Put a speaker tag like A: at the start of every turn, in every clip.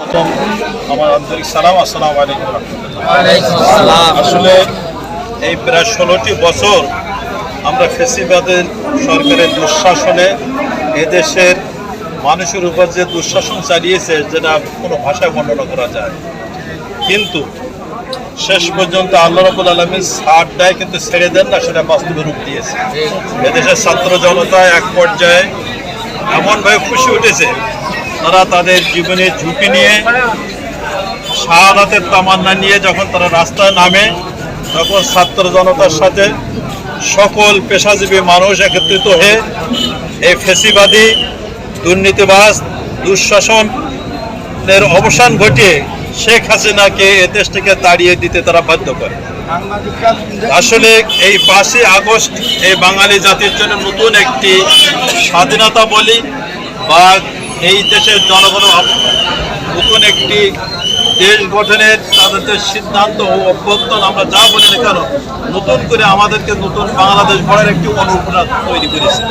A: প্রথম আমার আন্তরিক সালাম আসসালাম আলাইকুম আসলে এই প্রায় ষোলোটি বছর আমরা ফেসিবাদের সরকারের দুঃশাসনে এদেশের মানুষের উপর যে দুঃশাসন চালিয়েছে যেটা কোনো ভাষায় বর্ণনা করা যায়। কিন্তু শেষ পর্যন্ত আল্লাহ রবুল আলমীর সারটাই কিন্তু ছেড়ে দেন না সেটা বাস্তবে রূপ দিয়েছে। এদেশের ছাত্র জনতা এক পর্যায়ে এমনভাবে খুশি উঠেছে তারা তাদের জীবনের ঝুঁকি নিয়ে শাহাদাতের তামান্না নিয়ে যখন তারা রাস্তায় নামে, তখন ছাত্র জনতার সাথে সকল পেশাজীবী মানুষ একত্রিত হয়ে এই ফেসিবাদী, দুর্নীতিবাজ, দুঃশাসনের অবসান ঘটিয়ে শেখ হাসিনাকে এ দেশ থেকে তাড়িয়ে দিতে তারা বাধ্য করে। আসলে এই পাঁচই আগস্ট এই বাঙালি জাতির জন্য নতুন একটি স্বাধীনতা বলি বা এই দেশের জনগণ নতুন একটি দেশ গঠনের তাদের যে সিদ্ধান্ত ও অভ্যর্থন আমরা যা বলি না কেন, নতুন করে আমাদেরকে নতুন বাংলাদেশ গড়ার একটি অনুপ্রেরণা তৈরি করেছে।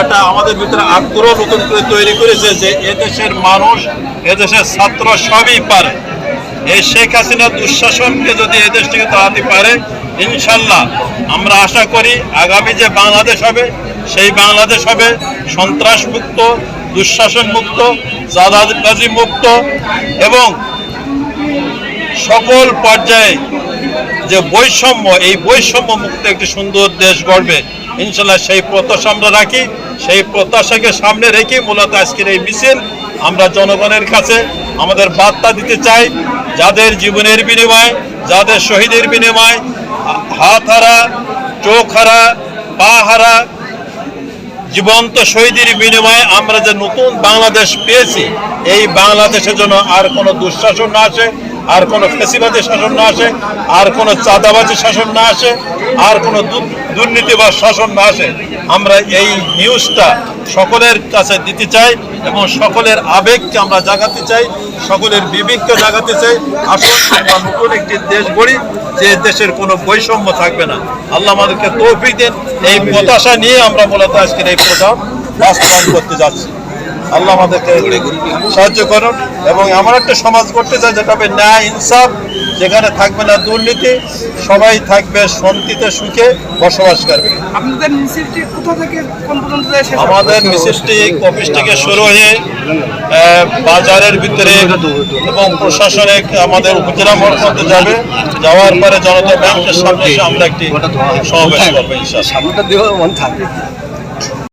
A: এটা আমাদের ভিতরে আগ্রহ নতুন করে তৈরি করেছে যে এদেশের মানুষ, এদেশের ছাত্র সবই পারে। এই শেখ হাসিনা দুঃশাসনকে যদি এদেশ থেকে তাড়াতে পারে, ইনশাল্লাহ আমরা আশা করি আগামী যে বাংলাদেশ হবে, সেই বাংলাদেশ হবে সন্ত্রাস মুক্ত দুঃশাসন মুক্ত জাদাবাজি মুক্ত এবং সকল পর্যায়ে যে বৈষম্য, এই বৈষম্য মুক্ত একটি সুন্দর দেশ গড়বে। ইনশাল্লাহ সেই প্রত্যাশা আমরা রাখি। সেই প্রত্যাশাকে সামনে রেখে মূলত আজকের এই মিছিল আমরা জনগণের কাছে আমাদের বার্তা দিতে চাই, যাদের জীবনের বিনিময়, যাদের শহীদের বিনিময়, হাত হারা, চোখ হারা, পা হারা জীবন্ত শহীদের বিনিময়ে আমরা যে নতুন বাংলাদেশ পেয়েছি, এই বাংলাদেশের জন্য আর কোনো দুঃশাসন না আসে। আর কোনো ফেসিবাদী শাসন না আসে আর কোনো চাঁদাবাজি শাসন না আসে আর কোনো দু- দুর্নীতিবাজ শাসন না আসে। আমরা এই নিউজটা সকলের কাছে দিতে চাই এবং সকলের আবেগকে আমরা জাগাতে চাই সকলের বিবেককে জাগাতে চাই। আসুন আমরা নতুন একটি দেশ গড়ি যে দেশের কোনো বৈষম্য থাকবে না। আল্লাহ আমাদেরকে তৌফিক দেন। এই প্রত্যাশা নিয়ে আমরা মূলত আজকের এই প্রোগ্রাম বাস্তবায়ন করতে যাচ্ছি। আল্লাহ আমাদেরকে সাহায্য করুন এবং আমার একটা সমাজ করতে চাই যেটা হবে ন্যায় ইনসাফ যেখানে থাকবে না দুর্নীতি সবাই থাকবে শান্তিতে সুখে বসবাস করবে।
B: আপনাদের মিছিলটি কোথা থেকে কোন পর্যন্ত যায় শেষ হবে?
A: আমাদের মিছিলটি অফিস থেকে শুরু হয়ে বাজারের ভিতরে এবং প্রশাসনিক আমাদের উপজেলা পর্যন্ত যাবে। যাওয়ার পরে জনতা ব্যাংকের সামনে আমরা একটি সমাবেশ করব ইনশাআল্লাহ।